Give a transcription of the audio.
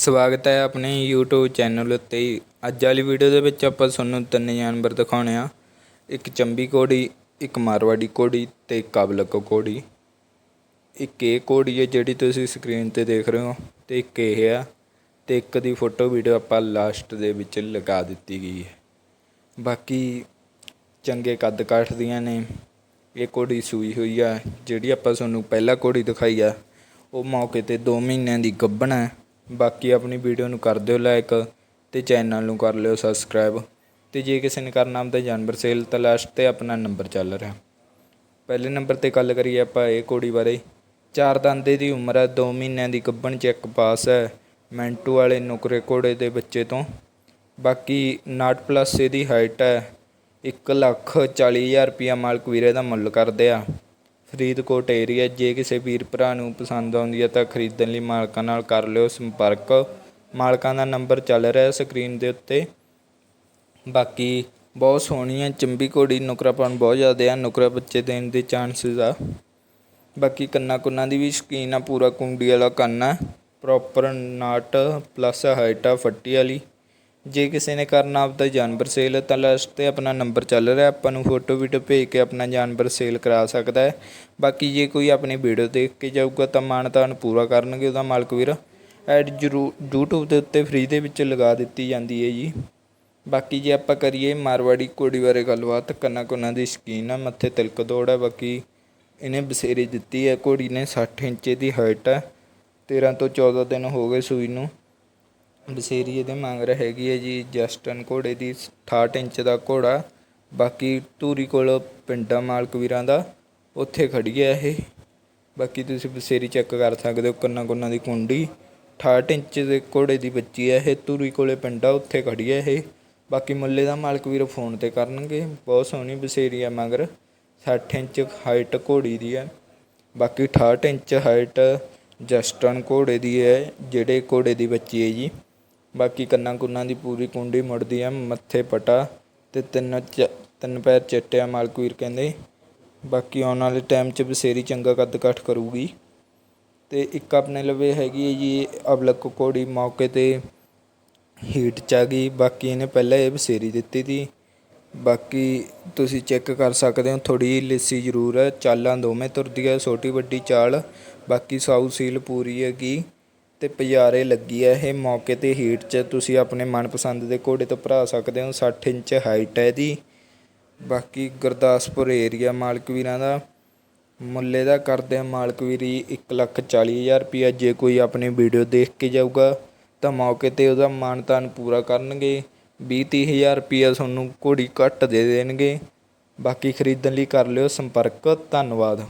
ਸਵਾਗਤ ਹੈ ਆਪਣੇ YouTube ਚੈਨਲ ਉੱਤੇ ਅੱਜ ਵਾਲੀ ਵੀਡੀਓ ਦੇ ਵਿੱਚ ਆਪਾਂ ਤੁਹਾਨੂੰ ਤਿੰਨ ਜਾਨਵਰ ਦਿਖਾਉਣੇ ਆ। ਇੱਕ ਚੰਬੀ ਘੋੜੀ, ਇੱਕ ਮਾਰਵਾੜੀ ਘੋੜੀ ਤੇ ਇੱਕ ਕਾਬਲਕ ਘੋੜੀ। ਇੱਕ ਇਹ ਘੋੜੀ ਹੈ ਜਿਹੜੀ ਤੁਸੀਂ ਸਕਰੀਨ ਤੇ ਦੇਖ ਰਹੇ ਹੋ ਤੇ ਇੱਕ ਇਹ ਆ ਤੇ ਇੱਕ ਦੀ ਫੋਟੋ ਵੀਡੀਓ ਆਪਾਂ ਲਾਸਟ ਦੇ ਵਿੱਚ ਲਗਾ ਦਿੱਤੀ ਗਈ ਹੈ। ਬਾਕੀ ਚੰਗੇ ਕੱਦ ਕਾਠ ਦੀਆਂ ਨੇ। ਇਹ ਘੋੜੀ ਸੂਈ ਹੋਈ ਆ। ਜਿਹੜੀ ਆਪਾਂ ਤੁਹਾਨੂੰ ਪਹਿਲਾਂ ਘੋੜੀ ਦਿਖਾਈ ਆ, ਉਹ ਮੌਕੇ ਤੇ 2 ਮਹੀਨਿਆਂ ਦੀ ਗੱਭਣ ਹੈ। ਬਾਕੀ ਆਪਣੀ ਵੀਡੀਓ ਨੂੰ ਕਰ ਦਿਓ ਲਾਈਕ ਅਤੇ ਚੈਨਲ ਨੂੰ ਕਰ ਲਿਓ ਸਬਸਕ੍ਰਾਈਬ ਅਤੇ ਜੇ ਕਿਸੇ ਨੇ ਕਰਨਾ ਆਪਦਾ ਜਾਨਵਰ ਸੇਲ ਤਾਂ ਲਾਸਟ ਤੇ ਆਪਣਾ ਨੰਬਰ ਚੱਲ ਰਿਹਾ। ਪਹਿਲੇ ਨੰਬਰ ਤੇ ਗੱਲ ਕਰੀਏ ਆਪਾਂ ਇਹ ਘੋੜੀ ਬਾਰੇ। ਚਾਰ ਦੰਦੇ ਦੀ ਉਮਰ ਹੈ 2 ਮਹੀਨਿਆਂ ਦੀ ਗੱਭਣ ਚੈੱਕ ਪਾਸ ਹੈ, ਮੈਂਟੂ ਵਾਲੇ ਨੁਕਰੇ ਘੋੜੇ ਦੇ ਬੱਚੇ ਤੋਂ। ਬਾਕੀ ਨਾਟ ਪਲੱਸ ਇਹਦੀ ਹਾਈਟ ਹੈ, ਇੱਕ ਲੱਖ ਚਾਲੀ ਹਜ਼ਾਰ ਰੁਪਈਆ ਮਾਲਕ ਵੀਰੇ ਦਾ ਮੁੱਲ ਕਰਦੇ ਆ। ਫਰੀਦਕੋਟ ਏਰੀਆ ਜੇ ਕਿਸੇ ਵੀਰ ਭਰਾ ਨੂੰ ਪਸੰਦ ਆਉਂਦੀ ਹੈ ਤਾਂ ਖਰੀਦਣ ਲਈ ਮਾਲਕਾਂ ਨਾਲ ਕਰ ਲਿਓ ਸੰਪਰਕ। ਮਾਲਕਾਂ ਦਾ ਨੰਬਰ ਚੱਲ ਰਿਹਾ ਸਕਰੀਨ ਦੇ ਉੱਤੇ। ਬਾਕੀ ਬਹੁਤ ਸੋਹਣੀ ਹੈ ਚੰਬੀ ਘੋੜੀ ਨੁਕਰਾਪਣ ਬਹੁਤ ਜ਼ਿਆਦਾ ਆ, ਨੁਕਰਾ ਬੱਚੇ ਦੇਣ ਦੇ ਚਾਂਸਸ ਆ। ਬਾਕੀ ਕੰਨਾਂ ਕੁੰਨਾਂ ਦੀ ਵੀ ਸ਼ਕੀਨ ਆ, ਪੂਰਾ ਕੁੰਡੀ ਵਾਲਾ ਕੰਨ ਪ੍ਰੋਪਰ ਨਾਟ ਪਲੱਸ ਹਾਈਟ ਆ, ਫੱਟੀ ਵਾਲੀ। ਜੇ ਕਿਸੇ ਨੇ ਕਰਨਾ ਆਪਦਾ ਜਾਨਵਰ ਸੇਲ ਤਾਂ ਲਾਸਟ ਤੇ ਆਪਣਾ ਨੰਬਰ ਚੱਲ ਰਿਹਾ। ਆਪਾਂ ਨੂੰ ਫੋਟੋ ਵੀਡੀਓ ਭੇਜ ਕੇ ਆਪਣਾ ਜਾਨਵਰ ਸੇਲ ਕਰਾ ਸਕਦਾ ਹੈ। ਬਾਕੀ ਜੇ ਕੋਈ ਆਪਣੀ ਵੀਡੀਓ ਦੇਖ ਕੇ ਜਾਊਗਾ, ਤਾਂ ਮਾਨਤਾਨ ਪੂਰਾ ਕਰਨਗੇ ਉਹਦਾ ਮਾਲਕ ਵੀਰ। ਐਡ ਜਰੂ YouTube ਦੇ ਉੱਤੇ ਫ੍ਰੀ ਦੇ ਵਿੱਚ ਲਗਾ ਦਿੱਤੀ ਜਾਂਦੀ ਹੈ ਜੀ। ਬਾਕੀ ਜੇ ਆਪਾਂ ਕਰੀਏ ਮਾਰਵਾੜੀ ਘੋੜੀ ਬਾਰੇ ਗੱਲਬਾਤ, ਕੰਨਾਂ ਕੁੰਨਾਂ ਦੀ ਸ਼ਕੀਨ ਆ, ਮੱਥੇ ਤਿਲਕ ਦੌੜ ਹੈ ਬਾਕੀ ਇਹਨੇ ਬਸੇਰੀ ਦਿੱਤੀ ਹੈ। ਘੋੜੀ ਨੇ 60 ਇੰਚ ਦੀ ਹਾਈਟ ਹੈ 13 ਤੋਂ 14 ਦਿਨ ਹੋ ਗਏ ਸੂਈ ਨੂੰ। ਬਸੇਰੀਏ ਦੇ ਮਗਰ ਹੈਗੀ ਹੈ ਜੀ ਜਸਟਨ ਘੋੜੇ ਦੀ 68 ਇੰਚ ਦਾ ਘੋੜਾ। ਬਾਕੀ ਧੂਰੀ ਕੋਲ ਪਿੰਡਾ ਮਾਲਕ ਵੀਰਾਂ ਦਾ, ਉੱਥੇ ਖੜੀ ਹੈ ਇਹ। ਬਾਕੀ ਤੁਸੀਂ ਬਸੇਰੀ ਚੈੱਕ ਕਰ ਸਕਦੇ ਹੋ ਕੰਨਾਂ ਕੁੰਨਾਂ ਦੀ ਕੁੰਡੀ। 68 ਇੰਚ ਦੇ ਘੋੜੇ ਦੀ ਬੱਚੀ ਹੈ ਇਹ, ਧੂਰੀ ਕੋਲੇ ਪਿੰਡਾ ਉੱਥੇ ਖੜੀ ਹੈ ਇਹ। ਬਾਕੀ ਮੁੱਲੇ ਦਾ ਮਾਲਕ ਵੀਰ ਫੋਨ ਤੇ ਕਰਨਗੇ, ਬਹੁਤ ਸੋਹਣੀ ਬਸੇਰੀ ਹੈ ਮਗਰ 60 ਇੰਚ ਹਾਈਟ ਘੋੜੀ ਦੀ ਹੈ। ਬਾਕੀ 68 ਇੰਚ ਹਾਈਟ ਜਸਟਨ ਘੋੜੇ ਦੀ ਹੈ, ਜਿਹੜੇ ਘੋੜੇ ਦੀ ਬੱਚੀ ਹੈ ਜੀ। ਬਾਕੀ ਕੰਨਾਂ ਕੁੰਨਾਂ ਦੀ ਪੂਰੀ ਕੁੰਡੀ ਮੁੜਦੀ ਆ, ਮੱਥੇ ਪਟਾ ਅਤੇ ਤਿੰਨ ਚ, ਤਿੰਨ ਪੈਰ ਚਿੱਟੇ ਆ ਮਾਲਕ ਵੀਰ ਕਹਿੰਦੇ। ਬਾਕੀ ਆਉਣ ਵਾਲੇ ਟਾਈਮ 'ਚ ਬਸੇਰੀ ਚੰਗਾ ਕੱਦ ਕੱਠ ਕਰੂਗੀ। ਅਤੇ ਇੱਕ ਆਪਣੇ ਲਵੇ ਹੈਗੀ ਹੈ ਜੀ ਅਬਲਕ ਘੋੜੀ ਮੌਕੇ ਤੇ ਹੀਟ ਚ ਆ ਗਈ। ਬਾਕੀ ਇਹਨੇ ਪਹਿਲਾਂ ਇਹ ਬਸੇਰੀ ਦਿੱਤੀ ਤੀ। ਬਾਕੀ ਤੁਸੀਂ ਚੈੱਕ ਕਰ ਸਕਦੇ ਹੋ ਥੋੜੀ ਲਿੱਸੀ ਜ਼ਰੂਰ ਹੈ ਚਾਲਾਂ ਦੋਵੇਂ ਤੁਰਦੀ ਹੈ ਛੋਟੀ ਵੱਡੀ ਚਾਲ। ਬਾਕੀ ਸਾਊ ਸੀਲ ਪੂਰੀ ਹੈਗੀ। ਅਤੇ ਪਜਾਰੇ ਲੱਗੀ ਹੈ ਇਹ ਮੌਕੇ ਤੇ ਹੀਟ 'ਚ। ਤੁਸੀਂ ਆਪਣੇ ਮਨਪਸੰਦ ਦੇ ਘੋੜੇ ਤੋਂ ਭਰਾ ਸਕਦੇ ਹੋ, ਸੱਠ ਇੰਚ ਹਾਈਟ ਹੈ ਇਹਦੀ। ਬਾਕੀ ਗੁਰਦਾਸਪੁਰ ਏਰੀਆ ਮਾਲਕ ਵੀਰਾਂ ਦਾ। ਮੁੱਲੇ ਦਾ ਕਰਦੇ ਆ ਮਾਲਕ ਵੀਰੀ 140000 ਰੁਪਿਆ ਜੇ ਕੋਈ ਆਪਣੀ ਵੀਡੀਓ ਦੇਖ ਕੇ ਜਾਊਗਾ, ਤਾਂ ਮੌਕੇ ਤੇ ਉਹਦਾ ਮਾਨਤਾਨ ਪੂਰਾ ਕਰਨਗੇ। 20 ਹਜ਼ਾਰ ਰੁਪਿਆ ਤੁਹਾਨੂੰ ਘੋੜੀ ਘੱਟ ਦੇ ਦੇਣਗੇ। ਬਾਕੀ ਖਰੀਦਣ ਲਈ ਕਰ ਲਿਓ ਸੰਪਰਕ। ਧੰਨਵਾਦ।